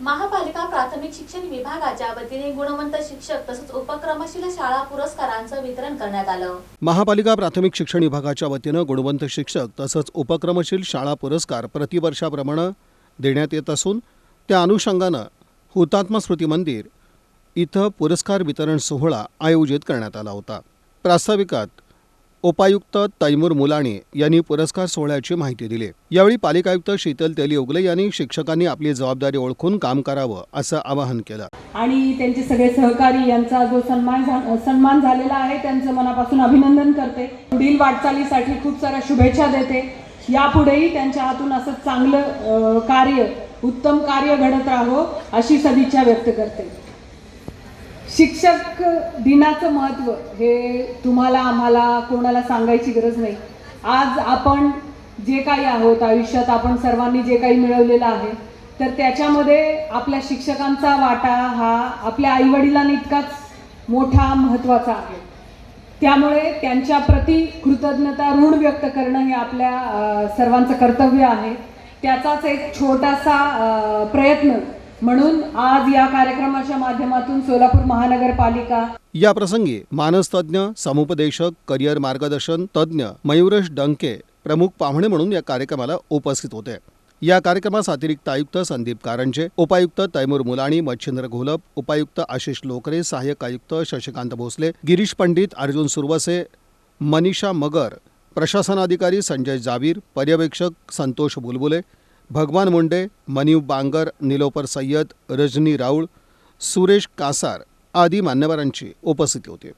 महापालिका प्राथमिक शिक्षण विभागाच्या वतीने गुणवंत शिक्षक तसंच उपक्रमशील शाळा पुरस्कारांचं वितरण करण्यात आलं. महापालिका प्राथमिक शिक्षण विभागाच्या वतीनं गुणवंत शिक्षक तसंच उपक्रमशील शाळा पुरस्कार प्रतिवर्षाप्रमाणे देण्यात येत असून त्या अनुषंगानं हुतात्मा स्मृती मंदिर इथं पुरस्कार वितरण सोहळा आयोजित करण्यात आला होता. प्रास्ताविकात उपायुक्त तैमूर मुलाणे यांनी पुरस्कार सोहळ्याची माहिती दिली. यावेळी पालिका आयुक्त शीतल तेली उगले यांनी शिक्षकांनी आपली जबाबदारी ओळखून काम करावं असं आवाहन केलं. आणि त्यांचे सगळे सहकारी यांचा जो सन्मान झा सन्मान झालेला आहे त्यांचं मनापासून अभिनंदन करते. पुढील वाटचालीसाठी खूप साऱ्या शुभेच्छा देते. यापुढेही त्यांच्या हातून असं चांगलं कार्य उत्तम कार्य घडत राहो अशी सदिच्छा व्यक्त करते. शिक्षक दिनाचं महत्त्व हे तुम्हाला आम्हाला कोणाला सांगायची गरज नाही. आज आपण जे काही आहोत आयुष्यात आपण सर्वांनी जे काही मिळवलेलं आहे तर त्याच्यामध्ये आपल्या शिक्षकांचा वाटा हा आपल्या आईवडिलांनी इतकाच मोठा महत्त्वाचा आहे. त्यामुळे त्यांच्या प्रति कृतज्ञता ऋण व्यक्त करणं हे आपल्या सर्वांचं कर्तव्य आहे. त्याचाच एक छोटासा प्रयत्न म्हणून आज या कार्यक्रमाच्या माध्यमातून सोलापूर महानगरपालिका या प्रसंगी मानसतज्ञ समुपदेशक करिअर मार्गदर्शन तज्ज्ञ मयुरेश डंके प्रमुख पाहुणे म्हणून या कार्यक्रमाला उपस्थित होते. या कार्यक्रमास अतिरिक्त आयुक्त संदीप कारंजे उपायुक्त तैमूर मुलाणी मच्छिंद्र घोलप उपायुक्त आशिष लोकरे सहाय्यक आयुक्त शशिकांत भोसले गिरीश पंडित अर्जुन सुरवसे मनीषा मगर प्रशासनाधिकारी संजय जावीर पर्यवेक्षक संतोष बुलबुले भगवान मुंडे मनीव बांगर निलोपर सय्यद रजनी राऊळ सुरेश कासार आदी मान्यवरांची उपस्थिती होती.